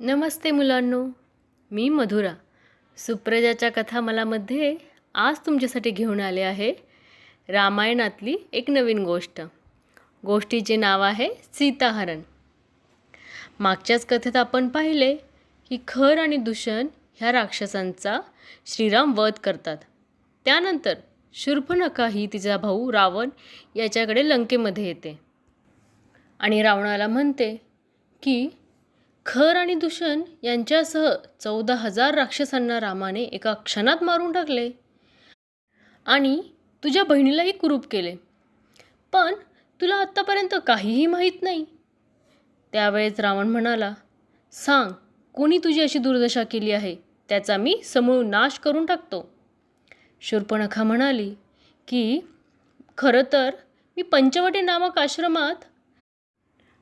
नमस्ते मुलांनो मी मधुरा. सुप्रजाच्या कथा मलामध्ये आज तुमच्यासाठी घेऊन आले आहे रामायणातली एक नवीन गोष्ट. गोष्टीचे नाव आहे सीताहरण. मागच्याच कथेत आपण पाहिले की खर आणि दूषण ह्या राक्षसांचा श्रीराम वध करतात. त्यानंतर शूर्पणखा ही तिचा भाऊ रावण याच्याकडे लंकेमध्ये येते. आणि रावणाला म्हणते की खर आणि दूषण यांच्यासह चौदा हजार राक्षसांना रामाने एका क्षणात मारून टाकले. आणि तुझ्या बहिणीलाही कुरूप केले. पण तुला आत्तापर्यंत काहीही माहीत नाही. त्यावेळेस रावण म्हणाला सांग कोणी तुझी अशी दुर्दशा केली आहे? त्याचा मी समूळ नाश करून टाकतो. शूर्पणखा म्हणाली की खरं तर मी पंचवटी नामक आश्रमात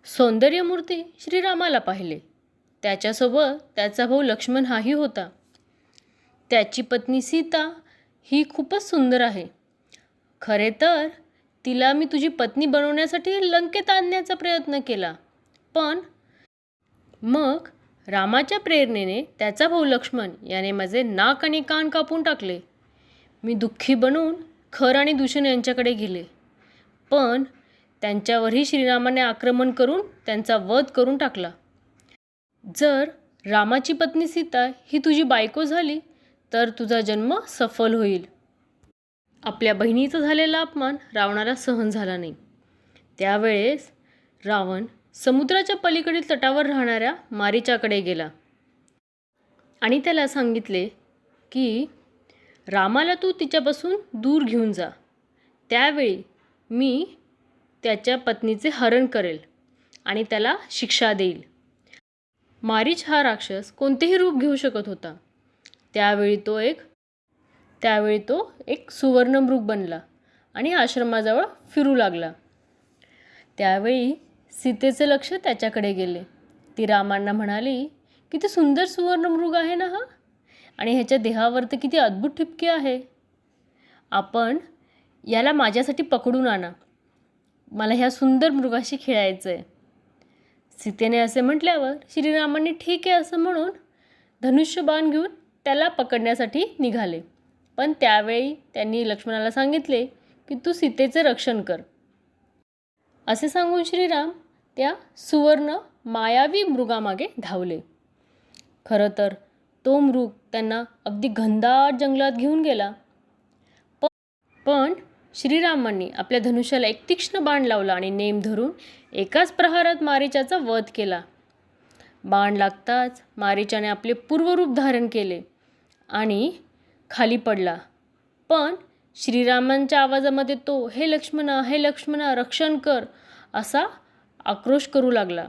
सौंदर्यमूर्ती श्रीरामाला पाहिले. त्याच्यासोबत त्याचा भाऊ लक्ष्मण हाही होता. त्याची पत्नी सीता ही खूपच सुंदर आहे. खरे तर तिला मी तुझी पत्नी बनवण्यासाठी लंकेत आणण्याचा प्रयत्न केला. पण मग रामाच्या प्रेरणेने त्याचा भाऊ लक्ष्मण याने माझे नाक आणि कान कापून टाकले. मी दुःखी बनून खर आणि दूषण यांच्याकडे गेले. पण त्यांच्यावरही श्रीरामाने आक्रमण करून त्यांचा वध करून टाकला. जर रामाची पत्नी सीता ही तुझी बायको झाली तर तुझा जन्म सफल होईल. आपल्या बहिणीचा झालेला अपमान रावणाला सहन झाला नाही. त्यावेळेस रावण समुद्राच्या पलीकडील तटावर राहणाऱ्या मारीच्याकडे गेला. आणि त्याला सांगितले की रामाला तू तिच्यापासून दूर घेऊन जा. त्यावेळी मी त्याच्या पत्नीचे हरण करेल आणि त्याला शिक्षा देईल. मारीच हा राक्षस कोणतेही रूप घेऊ शकत होता. त्यावेळी तो एक त्यावेळी तो एक सुवर्णमृग बनला आणि आश्रमाजवळ फिरू लागला. त्यावेळी सीतेचे लक्ष त्याच्याकडे गेले. ती रामांना म्हणाली किती सुंदर सुवर्णमृग आहे ना हा? आणि ह्याच्या देहावर तर किती अद्भुत ठिपके आहे. आपण याला माझ्यासाठी पकडून आणा. मला ह्या सुंदर मृगाशी खेळायचं आहे सीतेने असे म्हटल्यावर श्रीरामांनी ठीक आहे असं म्हणून धनुष्यबाण घेऊन त्याला पकडण्यासाठी निघाले. पण त्यावेळी त्यांनी लक्ष्मणाला सांगितले की तू सीतेचे रक्षण कर. असे सांगून श्रीराम त्या सुवर्ण मायावी मृगामागे धावले. खरं तर तो मृग त्यांना अगदी घनदाट जंगलात घेऊन गेला. प पण श्रीरामांनी आपल्या धनुष्याला एक तीक्ष्ण बाण लावला आणि नेम धरून एकाच प्रहारात मारिचाचा वध केला. बाण लागताच मारिचाने आपले पूर्वरूप धारण केले आणि खाली पडला. पण श्रीरामांच्या आवाजामध्ये तो हे लक्ष्मणा हे लक्ष्मणा रक्षण कर असा आक्रोश करू लागला.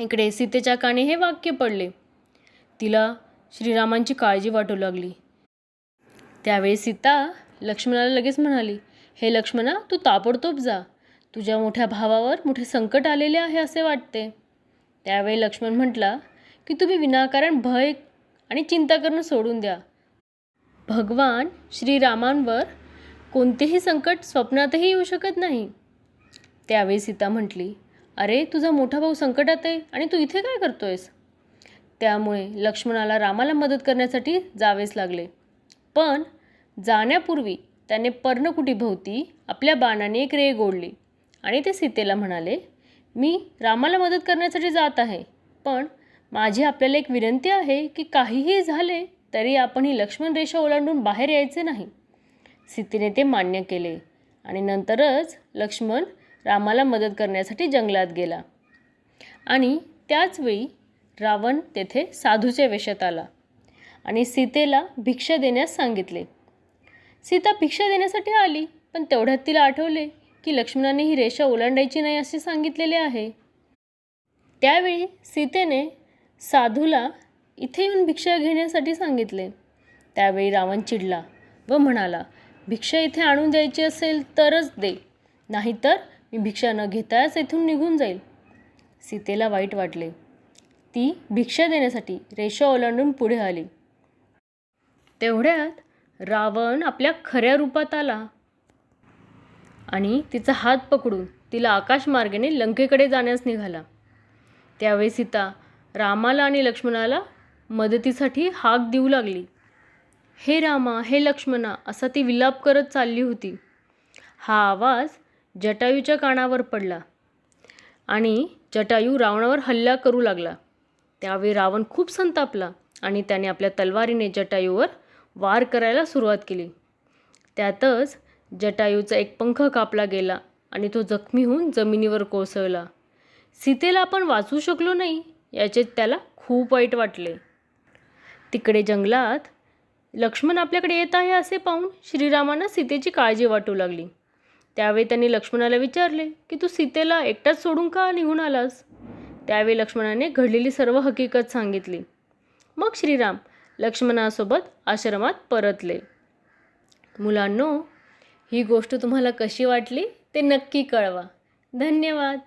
इकडे सीतेच्या काने हे वाक्य पडले. तिला श्रीरामांची काळजी वाटू लागली. त्यावेळी सीता लक्ष्मणाला लगेच म्हणाली हे लक्ष्मणा तू ताबडतोब जा. तुझ्या मोठ्या भावावर मोठे संकट आलेले आहे असे वाटते. त्यावेळी लक्ष्मण म्हटला की तुम्ही विनाकारण भय आणि चिंता करणं सोडून द्या. भगवान श्रीरामांवर कोणतेही संकट स्वप्नातही येऊ शकत नाही. त्यावेळी सीता म्हटली अरे तुझा मोठा भाऊ संकटात आहे आणि तू इथे काय करतोयस? त्यामुळे लक्ष्मणाला रामाला मदत करण्यासाठी जावेच लागले. पण जाण्यापूर्वी त्याने पर्णकुटीभोवती आपल्या बाणाने एक रेग ओढली आणि ते सीतेला म्हणाले मी रामाला मदत करण्यासाठी जात आहे पण माझी आपल्याला एक विनंती आहे की काहीही झाले तरी आपण ही लक्ष्मण रेषा ओलांडून बाहेर यायचे नाही. सीतेने ते मान्य केले आणि नंतरच लक्ष्मण रामाला मदत करण्यासाठी जंगलात गेला. आणि त्याचवेळी रावण तेथे साधूच्या वेशात आला आणि सीतेला भिक्षा देण्यास सांगितले. सीता भिक्षा देण्यासाठी आली पण तेवढ्यात तिला आठवले की लक्ष्मणाने ही रेषा ओलांडायची नाही असे सांगितलेले आहे. त्यावेळी सीतेने साधूला इथे येऊन भिक्षा घेण्यासाठी सांगितले. त्यावेळी रावण चिडला व म्हणाला भिक्षा इथे आणून द्यायची असेल तरच दे नाहीतर मी भिक्षा न घेताच इथून निघून जाईल. सीतेला वाईट वाटले. ती भिक्षा देण्यासाठी रेषा ओलांडून पुढे आली. तेवढ्यात रावण आपल्या खऱ्या रूपात आला. आणि तिचा हात पकडून तिला आकाशमार्गाने लंकेकडे जाण्यास निघाला. त्यावेळी सीता रामाला आणि लक्ष्मणाला मदतीसाठी हाक देऊ लागली. हे रामा हे लक्ष्मणा असा ती विलाप करत चालली होती. हा आवाज जटायूच्या कानावर पडला आणि जटायू रावणावर हल्ला करू लागला. त्यावेळी रावण खूप संतापला आणि त्याने आपल्या तलवारीने जटायूवर वार करायला सुरुवात केली. त्यातच जटायूचा एक पंख कापला गेला आणि तो जखमी होऊन जमिनीवर कोसळला. सीतेला आपण वाचू शकलो नाही याचे त्याला खूप वाईट वाटले. तिकडे जंगलात लक्ष्मण आपल्याकडे येत आहे असे पाहून श्रीरामांना सीतेची काळजी वाटू लागली. त्यावेळी त्यांनी लक्ष्मणाला विचारले की तू सीतेला एकटाच सोडून का निघून आलास? त्यावेळी लक्ष्मणाने घडलेली सर्व हकीकत सांगितली. मग श्रीराम लक्ष्मणासोबत आश्रमात परतले. मुलांनो ही गोष्ट तुम्हाला कशी वाटली ते नक्की कळवा. धन्यवाद.